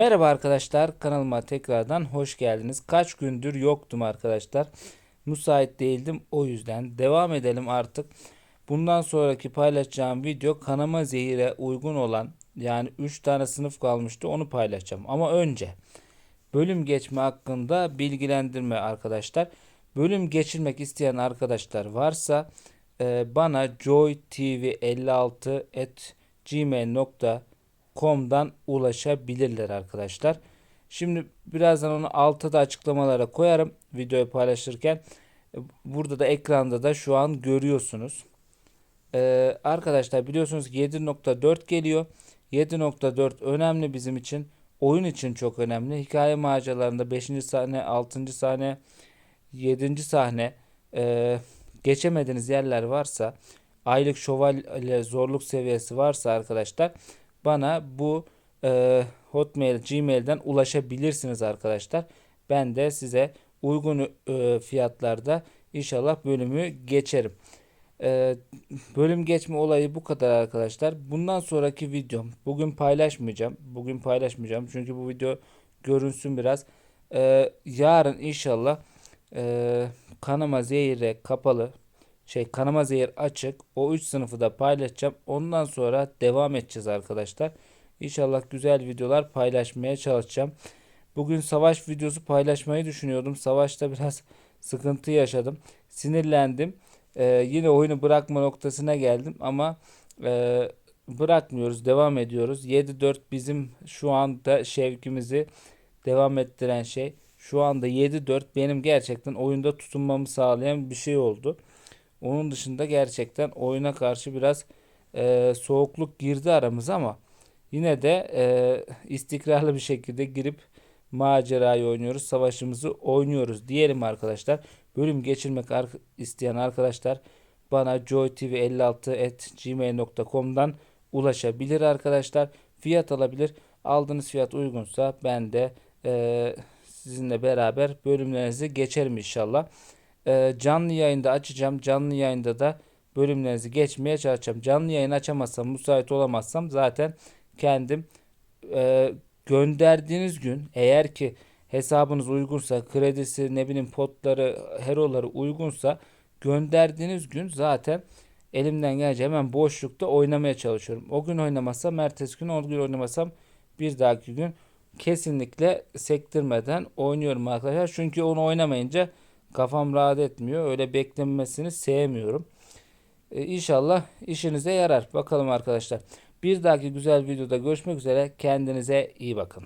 Merhaba arkadaşlar kanalıma tekrardan hoş geldiniz. Kaç gündür yoktum arkadaşlar. Müsait değildim o yüzden. Devam edelim artık. Bundan sonraki paylaşacağım video kanama zehire uygun olan yani 3 tane sınıf kalmıştı onu paylaşacağım. Ama önce bölüm geçme hakkında bilgilendirme arkadaşlar. Bölüm geçirmek isteyen arkadaşlar varsa e, bana joytv56 at gmail.com com'dan ulaşabilirler arkadaşlar. Şimdi birazdan onu altta da açıklamalara koyarım videoyu paylaşırken. Burada da ekranda da şu an görüyorsunuz. Ee, arkadaşlar biliyorsunuz ki 7.4 geliyor. 7.4 önemli bizim için. Oyun için çok önemli. Hikaye maceralarında 5. sahne, 6. sahne, 7. sahne e, geçemediğiniz yerler varsa aylık şövalye zorluk seviyesi varsa arkadaşlar bana bu e, Hotmail, Gmail'den ulaşabilirsiniz arkadaşlar. Ben de size uygun e, fiyatlarda inşallah bölümü geçerim. E, bölüm geçme olayı bu kadar arkadaşlar. Bundan sonraki videom bugün paylaşmayacağım. Bugün paylaşmayacağım çünkü bu video görünsün biraz. E, yarın inşallah e, kanama zehire kapalı şey kanama zehir açık. O 3 sınıfı da paylaşacağım. Ondan sonra devam edeceğiz arkadaşlar. İnşallah güzel videolar paylaşmaya çalışacağım. Bugün savaş videosu paylaşmayı düşünüyordum. Savaşta biraz sıkıntı yaşadım. Sinirlendim. Ee, yine oyunu bırakma noktasına geldim ama e, bırakmıyoruz. Devam ediyoruz. 7-4 bizim şu anda şevkimizi devam ettiren şey. Şu anda 7-4 benim gerçekten oyunda tutunmamı sağlayan bir şey oldu. Onun dışında gerçekten oyuna karşı biraz e, soğukluk girdi aramıza ama yine de e, istikrarlı bir şekilde girip macerayı oynuyoruz. Savaşımızı oynuyoruz diyelim arkadaşlar. Bölüm geçirmek ar isteyen arkadaşlar bana joytv56@gmail.com'dan ulaşabilir arkadaşlar. Fiyat alabilir. Aldığınız fiyat uygunsa ben de e, sizinle beraber bölümlerinizi geçerim inşallah. Ee, canlı yayında açacağım. Canlı yayında da bölümlerinizi geçmeye çalışacağım. Canlı yayın açamazsam, müsait olamazsam zaten kendim e, gönderdiğiniz gün eğer ki hesabınız uygunsa, kredisi, ne bileyim potları, heroları uygunsa gönderdiğiniz gün zaten elimden gelince hemen boşlukta oynamaya çalışıyorum. O gün oynamazsam ertesi gün, o gün oynamasam bir dahaki gün kesinlikle sektirmeden oynuyorum arkadaşlar. Çünkü onu oynamayınca Kafam rahat etmiyor. Öyle beklenmesini sevmiyorum. Ee, inşallah işinize yarar. Bakalım arkadaşlar. Bir dahaki güzel videoda görüşmek üzere. Kendinize iyi bakın.